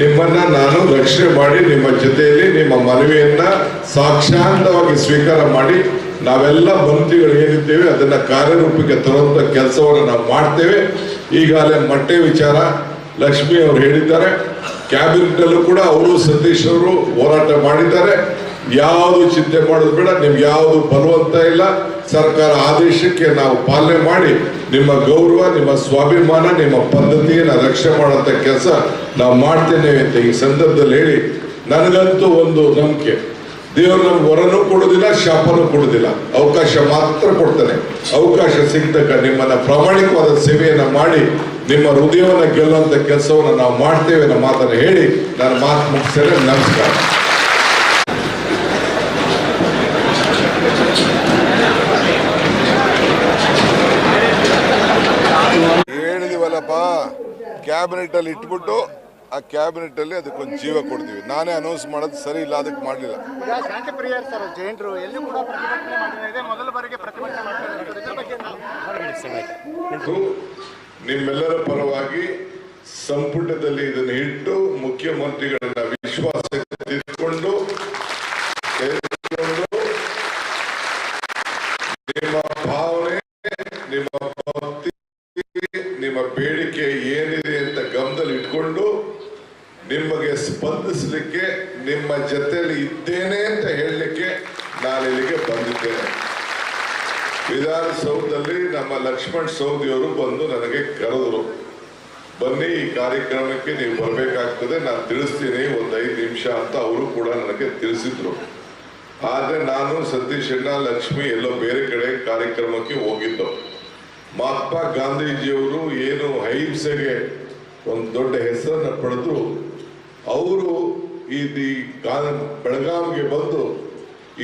ನಿಮ್ಮನ್ನ ನಾನು ರಕ್ಷಣೆ ಮಾಡಿ ನಿಮ್ಮ ಜೊತೆಯಲ್ಲಿ ನಿಮ್ಮ ಮನವಿಯನ್ನ ಸಾಕ್ಷಾಂತವಾಗಿ ಸ್ವೀಕಾರ ಮಾಡಿ ನಾವೆಲ್ಲ ಮಂತ್ರಿಗಳು ಏನಿದ್ದೇವೆ ಅದನ್ನ ಕಾರ್ಯರೂಪಕ್ಕೆ ತರುವಂತ ಕೆಲಸವನ್ನು ನಾವು ಮಾಡ್ತೇವೆ. ಈಗಾಗಲೇ ಮೊಟ್ಟೆ ವಿಚಾರ ಲಕ್ಷ್ಮಿ ಅವರು ಹೇಳಿದ್ದಾರೆ. ಕ್ಯಾಬಿನೆಟ್ ಅಲ್ಲೂ ಕೂಡ ಅವರು ಸತೀಶ್ ಅವರು ಹೋರಾಟ ಮಾಡಿದ್ದಾರೆ. ಯಾವುದು ಚಿಂತೆ ಮಾಡೋದು ಬೇಡ, ನಿಮ್ಗೆ ಯಾವುದು ಬಲವಂತ ಇಲ್ಲ. ಸರ್ಕಾರ ಆದೇಶಕ್ಕೆ ನಾವು ಪಾಲನೆ ಮಾಡಿ, ನಿಮ್ಮ ಗೌರವ, ನಿಮ್ಮ ಸ್ವಾಭಿಮಾನ, ನಿಮ್ಮ ಪದ್ಧತಿಯನ್ನು ರಕ್ಷೆ ಮಾಡುವಂತ ಕೆಲಸ ನಾವು ಮಾಡ್ತೇನೆ ಅಂತ ಈ ಸಂದರ್ಭದಲ್ಲಿ ಹೇಳಿ, ನನಗಂತೂ ಒಂದು ನಂಬಿಕೆ. ದೇವರು ನಮ್ಗೆ ವರನೂ ಕೊಡೋದಿಲ್ಲ, ಶಾಪನೂ ಕೊಡೋದಿಲ್ಲ. ಅವಕಾಶ ಮಾತ್ರ ಕೊಡ್ತಾನೆ. ಅವಕಾಶ ಸಿಗ್ತಕ್ಕ ನಿಮ್ಮನ್ನ ಪ್ರಾಮಾಣಿಕವಾದ ಸೇವೆಯನ್ನ ಮಾಡಿ, ನಿಮ್ಮ ಹೃದಯವನ್ನ ಗೆಲ್ಲುವಂತ ಕೆಲಸವನ್ನು ನಾವು ಮಾಡ್ತೇವೆ ಅನ್ನೋ ಮಾತನ್ನು ಹೇಳಿ ನಾನು ಮಾತು ಮುಗಿಸ್ತೇನೆ ನಮಸ್ಕಾರ. ಕ್ಯಾಬಿನೆಟ್ ಅಲ್ಲಿ ಇಟ್ಬಿಟ್ಟು ಆ ಕ್ಯಾಬಿನೆಟ್ ಅಲ್ಲಿ ಅದಕ್ಕೊಂದು ಜೀವ ಕೊಡ್ತೀವಿ. ನಾನೇ ಅನೌನ್ಸ್ ಮಾಡೋದು ಸರಿ ಇಲ್ಲ ಅದಕ್ಕೆ ಮಾಡಲಿಲ್ಲ. ನಿಮ್ಮೆಲ್ಲರ ಪರವಾಗಿ ಸಂಪುಟದಲ್ಲಿ ಇದನ್ನು ಇಟ್ಟು ಮುಖ್ಯಮಂತ್ರಿಗಳನ್ನ ವಿಶ್ವಾಸಕ್ಕೆ ತೆಗೆದುಕೊಂಡು ತೆಗೆದುಕೊಂಡು ನಿಮ್ಮ ಭಾವನೆ ನಿಮ್ಮ ಭಕ್ತಿ ನಿಮ್ಮ ಬೇಡಿಕೆ ಏನಿದೆ ಅಂತ ಗಮನದಲ್ಲಿ ಇಟ್ಕೊಂಡು ನಿಮಗೆ ಸ್ಪಂದಿಸಲಿಕ್ಕೆ ನಿಮ್ಮ ಜೊತೆಯಲ್ಲಿ ಇದ್ದೇನೆ ಅಂತ ಹೇಳಲಿಕ್ಕೆ ನಾನು ಇಲ್ಲಿಗೆ ಬಂದಿದ್ದೇನೆ ವಿಧಾನಸೌಧದಲ್ಲಿ ನಮ್ಮ ಲಕ್ಷ್ಮಣ್ ಸೌದಿಯವರು ಬಂದು ನನಗೆ ಕರೆದರು, ಬನ್ನಿ, ಈ ಕಾರ್ಯಕ್ರಮಕ್ಕೆ ನೀವು ಬರಬೇಕಾಗ್ತದೆ, ನಾನು ತಿಳಿಸ್ತೀನಿ, ಒಂದು ಐದು ನಿಮಿಷ ಅಂತ ಅವರು ಕೂಡ ನನಗೆ ತಿಳಿಸಿದ್ರು. ಆದರೆ ನಾನು ಸತೀಶ್ ಅಣ್ಣ, ಲಕ್ಷ್ಮಿ ಎಲ್ಲೋ ಬೇರೆ ಕಡೆ ಕಾರ್ಯಕ್ರಮಕ್ಕೆ ಹೋಗಿದ್ದು. ಮಹಾತ್ಮ ಗಾಂಧೀಜಿಯವರು ಏನು ಅಹಿಂಸೆಗೆ ಒಂದು ದೊಡ್ಡ ಹೆಸರನ್ನು ಪಡೆದ್ರು. ಅವರು ಈ ಬೆಳಗಾವಿಗೆ ಬಂದು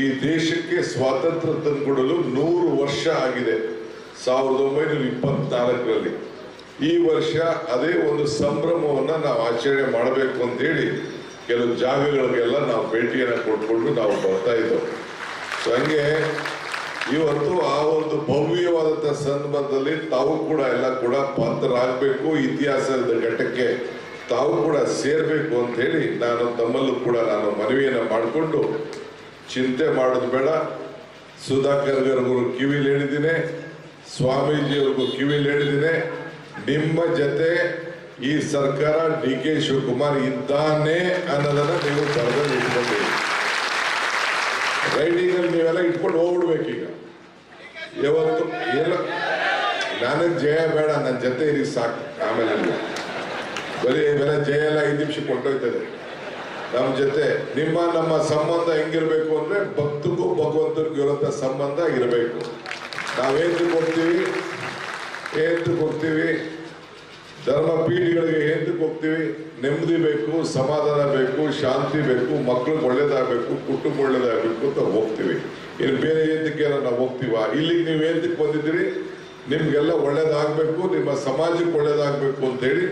ಈ ದೇಶಕ್ಕೆ ಸ್ವಾತಂತ್ರ್ಯ ತಂದುಕೊಡಲು ನೂರು ವರ್ಷ ಆಗಿದೆ. ಸಾವಿರದ ಒಂಬೈನೂರ ಇಪ್ಪತ್ನಾಲ್ಕರಲ್ಲಿ. ಈ ವರ್ಷ ಅದೇ ಒಂದು ಸಂಭ್ರಮವನ್ನು ನಾವು ಆಚರಣೆ ಮಾಡಬೇಕು ಅಂತೇಳಿ ಕೆಲವು ಜಾಗಗಳಿಗೆಲ್ಲ ನಾವು ಭೇಟಿಯನ್ನು ಕೊಟ್ಕೊಂಡು ನಾವು ಬರ್ತಾ ಇದ್ದೆವು. ಸೊ ಹಂಗೆ ಇವತ್ತು ಆ ಒಂದು ಭವ್ಯವಾದಂಥ ಸಂದರ್ಭದಲ್ಲಿ ತಾವು ಕೂಡ ಎಲ್ಲ ಕೂಡ ಪಾತ್ರರಾಗಬೇಕು, ಇತಿಹಾಸದ ಘಟ್ಟಕ್ಕೆ ತಾವು ಕೂಡ ಸೇರಬೇಕು ಅಂತ ಹೇಳಿ ನಾನು ತಮ್ಮಲ್ಲೂ ಕೂಡ ನಾನು ಮನವಿಯನ್ನು ಮಾಡಿಕೊಂಡು ಚಿಂತೆ ಮಾಡೋದು ಬೇಡ. ಸುಧಾಕರ್ ಗುರು ಕಿವಿಲಿ ಹೇಳಿದ್ದೀನಿ. ಸ್ವಾಮೀಜಿಯವ್ರಿಗೂ ಕಿವಿಲಿ ಹೇಳಿದ್ದೀನಿ ನಿಮ್ಮ ಜೊತೆ ಈ ಸರ್ಕಾರ ಡಿ ಕೆ ಶಿವಕುಮಾರ್ ಇದ್ದಾನೆ ಅನ್ನೋದನ್ನ ನೀವು ಬರದಲ್ಲಿ ಇಟ್ಕೊಂಡಿರಿ ರೈಡಿಂಗ್ ಅಲ್ಲಿ ನೀವೆಲ್ಲ ಇಟ್ಕೊಂಡು ಹೋಗ್ಬಿಡ್ಬೇಕೀಗ. ಯಾವತ್ತು ಎಲ್ಲ ನನಗೆ ಜಯ ಬೇಡ, ನನ್ನ ಜೊತೆ ಇರಿ ಸಾಕು. ಆಮೇಲೆ. ಬರೀ ಇವೆಲ್ಲ ಜಯ ಎಲ್ಲ ಐದು ನಿಮಿಷ ಕೊಂಡೊಯ್ತದೆ. ನಮ್ಮ ಜೊತೆ ನಿಮ್ಮ, ನಮ್ಮ ಸಂಬಂಧ ಹೆಂಗಿರ್ಬೇಕು ಅಂದ್ರೆ ಭಕ್ತಗೂ ಭಗವಂತನಿಗೂ ಇರುವಂತ ಸಂಬಂಧ ಇರಬೇಕು. ನಾವೇಂತಕ್ಕೆ ಕೊಡ್ತೀವಿ? ಏಂತಕ್ಕೆ ಕೊಡ್ತೀವಿ? ಧರ್ಮ ಪೀಠಗಳಿಗೆ ಏಂತಕ್ಕೆ ಹೋಗ್ತೀವಿ ನೆಮ್ಮದಿ ಬೇಕು, ಸಮಾಧಾನ ಬೇಕು, ಶಾಂತಿ ಬೇಕು, ಮಕ್ಳಿಗೆ ಒಳ್ಳೇದಾಗಬೇಕು ಕುಟುಂಬ ಒಳ್ಳೇದಾಗಬೇಕು ಅಂತ ಹೋಗ್ತೀವಿ. ಇನ್ನು ಬೇರೆ ಏತಕ್ಕೆ ನಾವು ಹೋಗ್ತೀವ? ಇಲ್ಲಿಗೆ ನೀವು ಏತಕ್ಕೆ ಬಂದಿದ್ದೀರಿ? ನಿಮಗೆಲ್ಲ ಒಳ್ಳೇದಾಗಬೇಕು, ನಿಮ್ಮ ಸಮಾಜಕ್ಕೆ ಒಳ್ಳೇದಾಗಬೇಕು ಅಂತೇಳಿ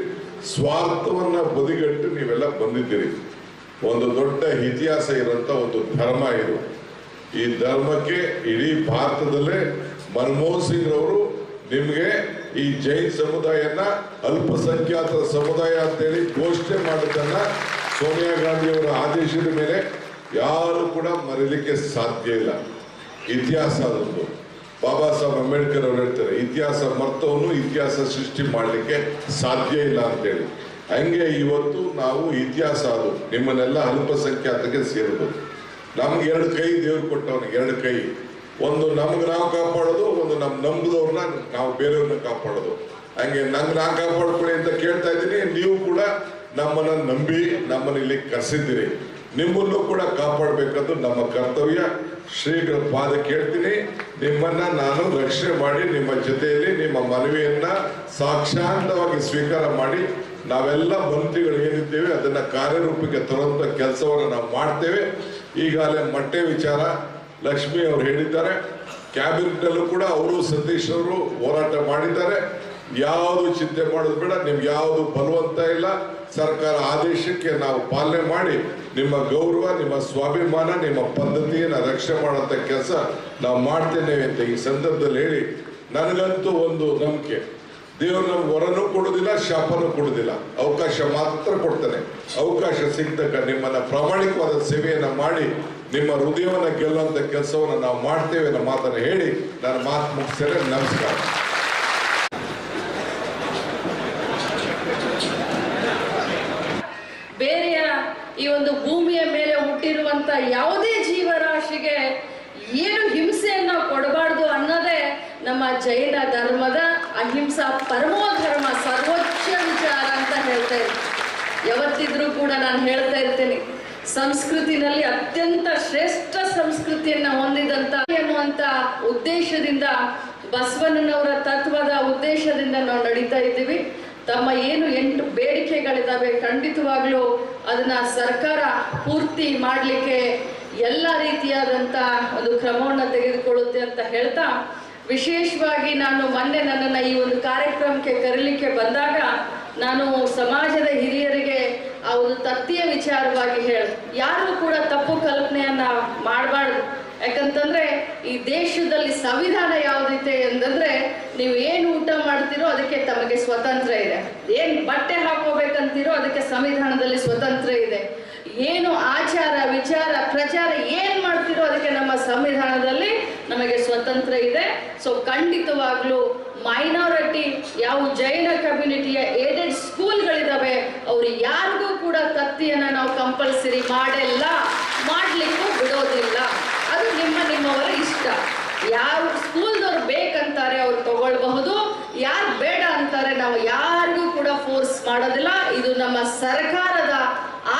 ಸ್ವಾರ್ಥವನ್ನು ಬದಿಗಟ್ಟು ನೀವೆಲ್ಲ ಬಂದಿದ್ದೀರಿ. ಒಂದು ದೊಡ್ಡ ಇತಿಹಾಸ ಇರೋಂಥ ಒಂದು ಧರ್ಮ ಇದು. ಈ ಧರ್ಮಕ್ಕೆ ಇಡೀ ಭಾರತದಲ್ಲೇ ಮನಮೋಹನ್ ಸಿಂಗ್ ಅವರು ನಿಮಗೆ ಈ ಜೈನ್ ಸಮುದಾಯನ ಅಲ್ಪಸಂಖ್ಯಾತ ಸಮುದಾಯ ಅಂತೇಳಿ ಘೋಷಣೆ ಮಾಡಿದ್ದನ್ನ ಸೋನಿಯಾ ಗಾಂಧಿ ಅವರ ಆದೇಶದ ಮೇಲೆ ಯಾರು ಕೂಡ ಮರೀಲಿಕ್ಕೆ ಸಾಧ್ಯ ಇಲ್ಲ. ಇತಿಹಾಸ ಅದೊಂದು. ಬಾಬಾ ಸಾಹೇಬ್ ಅಂಬೇಡ್ಕರ್ ಅವರು ಹೇಳ್ತಾರೆ, ಇತಿಹಾಸ ಮರ್ತವನು ಇತಿಹಾಸ ಸೃಷ್ಟಿ ಮಾಡಲಿಕ್ಕೆ ಸಾಧ್ಯ ಇಲ್ಲ ಅಂತೇಳಿ. ಹಂಗೆ ಇವತ್ತು ನಾವು ಇತಿಹಾಸ ಅದು, ನಿಮ್ಮನ್ನೆಲ್ಲ ಅಲ್ಪಸಂಖ್ಯಾತಕ್ಕೆ ಸೇರ್ಬೋದು. ನಮ್ಗೆ ಎರಡು ಕೈ ದೇವ್ರು ಕೊಟ್ಟವನಿಗೆ, ಎರಡು ಕೈ. ಒಂದು ನಮ್ಗೆ ನಾವು ಕಾಪಾಡೋದು, ಒಂದು ನಮ್ ನಂಬುದವ್ರನ್ನ ನಾವು ಬೇರೆಯವ್ರನ್ನ ಕಾಪಾಡೋದು. ಹಂಗೆ ನಂಗೆ ನಾ ಕಾಪಾಡ್ಕೊಳ್ಳಿ ಅಂತ ಕೇಳ್ತಾ ಇದ್ದೀನಿ, ನೀವು ಕೂಡ ನಮ್ಮನ್ನ ನಂಬಿ ನಮ್ಮನ್ನ ಇಲ್ಲಿ ಕರೆಸಿದ್ದೀರಿ. ನಿಮ್ಮನ್ನು ಕೂಡ ಕಾಪಾಡಬೇಕಂದು ನಮ್ಮ ಕರ್ತವ್ಯ. ಶ್ರೀಗಳ ಪಾದ ಕೇಳ್ತೀನಿ. ನಿಮ್ಮನ್ನ ನಾನು ರಕ್ಷಣೆ ಮಾಡಿ, ನಿಮ್ಮ ಜೊತೆಯಲ್ಲಿ ನಿಮ್ಮ ಮನವಿಯನ್ನ ಸಾಕ್ಷಾಂತವಾಗಿ ಸ್ವೀಕಾರ ಮಾಡಿ, ನಾವೆಲ್ಲ ಮಂತ್ರಿಗಳು ಏನಿದ್ದೇವೆ, ಅದನ್ನ ಕಾರ್ಯರೂಪಕ್ಕೆ ತರುವಂತ ಕೆಲಸವನ್ನು ನಾವು ಮಾಡ್ತೇವೆ. ಈಗಾಗಲೇ ಮೊಟ್ಟೆ ವಿಚಾರ ಲಕ್ಷ್ಮಿ ಅವರು ಹೇಳಿದ್ದಾರೆ. ಕ್ಯಾಬಿನೆಟ್ ಅಲ್ಲೂ ಕೂಡ ಅವರು, ಸತೀಶ್ ಅವರು ಹೋರಾಟ ಮಾಡಿದ್ದಾರೆ. ಯಾವುದು ಚಿಂತೆ ಮಾಡೋದು ಬೇಡ, ನಿಮ್ಗೆ ಯಾವುದು ಬಲವಂತ ಇಲ್ಲ. ಸರ್ಕಾರ ಆದೇಶಕ್ಕೆ ನಾವು ಪಾಲನೆ ಮಾಡಿ, ನಿಮ್ಮ ಗೌರವ, ನಿಮ್ಮ ಸ್ವಾಭಿಮಾನ, ನಿಮ್ಮ ಪದ್ಧತಿಯನ್ನು ರಕ್ಷೆ ಮಾಡುವಂತ ಕೆಲಸ ನಾವು ಮಾಡ್ತೇನೆ ಅಂತ ಈ ಸಂದರ್ಭದಲ್ಲಿ ಹೇಳಿ, ನನಗಂತೂ ಒಂದು ನಂಬಿಕೆ. ದೇವರು ನಮ್ಗೆ ಹೊರನೂ ಕೊಡೋದಿಲ್ಲ, ಶಾಪನೂ ಕೊಡೋದಿಲ್ಲ. ಅವಕಾಶ ಮಾತ್ರ ಕೊಡ್ತಾನೆ. ಅವಕಾಶ ಸಿಗ್ತಕ್ಕ ನಿಮ್ಮನ್ನ ಪ್ರಾಮಾಣಿಕವಾದ ಸೇವೆಯನ್ನ ಮಾಡಿ ನಿಮ್ಮ ಹೃದಯವನ್ನ ಗೆಲ್ಲುವಂತ ಕೆಲಸವನ್ನು ನಾವು ಮಾಡ್ತೇವೆ ಅನ್ನೋ ಮಾತನ್ನ ಹೇಳಿ ನಾನು ಮಾತು ಮುಗಿಸ್ತೇನೆ ನಮಸ್ಕಾರ. ಬೇರೆಯ ಈ ಒಂದು ಭೂಮಿಯ ಮೇಲೆ ಹುಟ್ಟಿರುವಂತ ಯಾವುದೇ ಜೀವರಾಶಿಗೆ ಏನು ಹಿಂಸೆಯನ್ನ ಕೊಡಬಾರ್ದು ಅನ್ನೋದೇ ನಮ್ಮ ಜೈನ ಧರ್ಮದ ಅಹಿಂಸಾ ಪರಮೋ ಧರ್ಮ ಸರ್ವೋಚ್ಚ ವಿಚಾರ ಅಂತ ಹೇಳ್ತಾ ಇರ್ತೀನಿ. ಯಾವತ್ತಿದ್ರೂ ಕೂಡ ನಾನು ಹೇಳ್ತಾ ಇರ್ತೇನೆ. ಸಂಸ್ಕೃತಿನಲ್ಲಿ ಅತ್ಯಂತ ಶ್ರೇಷ್ಠ ಸಂಸ್ಕೃತಿಯನ್ನ ಹೊಂದಿದಂತ ಅನ್ನುವಂತ ಉದ್ದೇಶದಿಂದ ಬಸವಣ್ಣನವರ ತತ್ವದ ಉದ್ದೇಶದಿಂದ ನಾವು ನಡೀತಾ ಇದ್ದೀವಿ. ತಮ್ಮ ಏನು ಎಂಟು ಬೇಡಿಕೆಗಳಿದಾವೆ ಖಂಡಿತವಾಗ್ಲೂ ಅದನ್ನ ಸರ್ಕಾರ ಪೂರ್ತಿ ಮಾಡಲಿಕ್ಕೆ ಎಲ್ಲ ರೀತಿಯಾದಂಥ ಒಂದು ಕ್ರಮವನ್ನು ತೆಗೆದುಕೊಳ್ಳುತ್ತೆ ಅಂತ ಹೇಳ್ತಾ, ವಿಶೇಷವಾಗಿ ನಾನು ಮೊನ್ನೆ ನನ್ನನ್ನು ಈ ಒಂದು ಕಾರ್ಯಕ್ರಮಕ್ಕೆ ಕರೀಲಿಕ್ಕೆ ಬಂದಾಗ ನಾನು ಸಮಾಜದ ಹಿರಿಯರಿಗೆ ಆ ಒಂದು ತತ್ತಿಯ ವಿಚಾರವಾಗಿ ಹೇಳ. ಯಾರು ಕೂಡ ತಪ್ಪು ಕಲ್ಪನೆಯನ್ನ ಮಾಡಬಾರ್ದು. ಯಾಕಂತಂದ್ರೆ ಈ ದೇಶದಲ್ಲಿ ಸಂವಿಧಾನ ಯಾವುದಿದೆ ಅಂತಂದ್ರೆ ನೀವು ಏನು ಊಟ ಮಾಡ್ತೀರೋ ಅದಕ್ಕೆ ತಮಗೆ ಸ್ವತಂತ್ರ ಇದೆ. ಏನ್ ಬಟ್ಟೆ ಹಾಕೋಬೇಕಂತೀರೋ ಅದಕ್ಕೆ ಸಂವಿಧಾನದಲ್ಲಿ ಸ್ವತಂತ್ರ ಇದೆ. ಏನು ಆಚಾರ, ವಿಚಾರ, ಪ್ರಚಾರ ಏನ್ ಮಾಡ್ತಿರೋ ಅದಕ್ಕೆ ನಮ್ಮ ಸಂವಿಧಾನದಲ್ಲಿ ನಮಗೆ ಸ್ವತಂತ್ರ ಇದೆ. ಸೊ ಖಂಡಿತವಾಗ್ಲೂ ಮೈನಾರಿಟಿ ಯಾವ ಜೈನ ಕಮ್ಯುನಿಟಿಯ ಏಡೆಡ್ ಸ್ಕೂಲ್ಗಳಿದಾವೆ ಅವ್ರು ಯಾರಿಗೂ ಕೂಡ ನಾವು ಕಂಪಲ್ಸರಿ ಮಾಡೆಲ್ಲ, ಮಾಡ್ಲಿಕ್ಕೂ ಬಿಡೋದಿಲ್ಲ. ಅದು ನಿಮ್ಮ ನಿಮ್ಮವರ ಇಷ್ಟ. ಯಾರು ಸ್ಕೂಲ್ದವ್ರು ಬೇಕಂತಾರೆ ಅವ್ರು ತಗೊಳ್ಬಹುದು, ಯಾರು ಬೇಡ ಅಂತಾರೆ ನಾವು ಯಾರಿಗೂ ಕೂಡ ಫೋರ್ಸ್ ಮಾಡೋದಿಲ್ಲ. ಇದು ನಮ್ಮ ಸರ್ಕಾರದ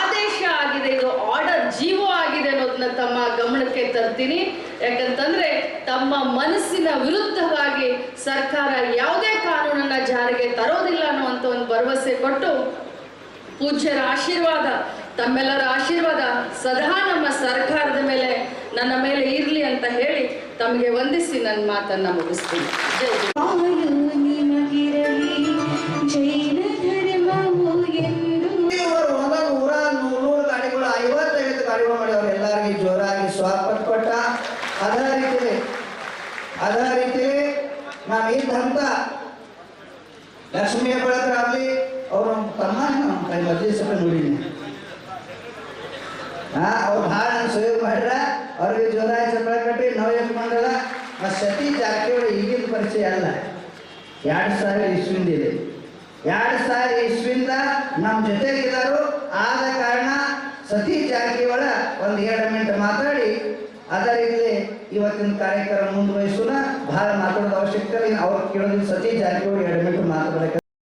ಆದೇಶ ಆಗಿದೆ, ಇದು ಆರ್ಡರ್ ಜೀವೋ ಆಗಿದೆ ಅನ್ನೋದನ್ನ ತಮ್ಮ ಗಮನಕ್ಕೆ ತರ್ತೀನಿ. ಯಾಕಂತಂದ್ರೆ ತಮ್ಮ ಮನಸ್ಸಿನ ವಿರುದ್ಧವಾಗಿ ಸರ್ಕಾರ ಯಾವುದೇ ಕಾನೂನನ್ನ ಜಾರಿಗೆ ತರೋದಿಲ್ಲ ಅನ್ನುವಂಥ ಒಂದು ಭರವಸೆ ಕೊಟ್ಟು ಪೂಜ್ಯರ ಆಶೀರ್ವಾದ, ತಮ್ಮೆಲ್ಲರ ಆಶೀರ್ವಾದ ಸದಾ ನಮ್ಮ ಸರ್ಕಾರದ ಮೇಲೆ, ನನ್ನ ಮೇಲೆ ಇರಲಿ ಅಂತ ಹೇಳಿ ತಮಗೆ ವಂದಿಸಿ ನನ್ನ ಮಾತನ್ನ ಮುಗಿಸ್ತೀನಿ.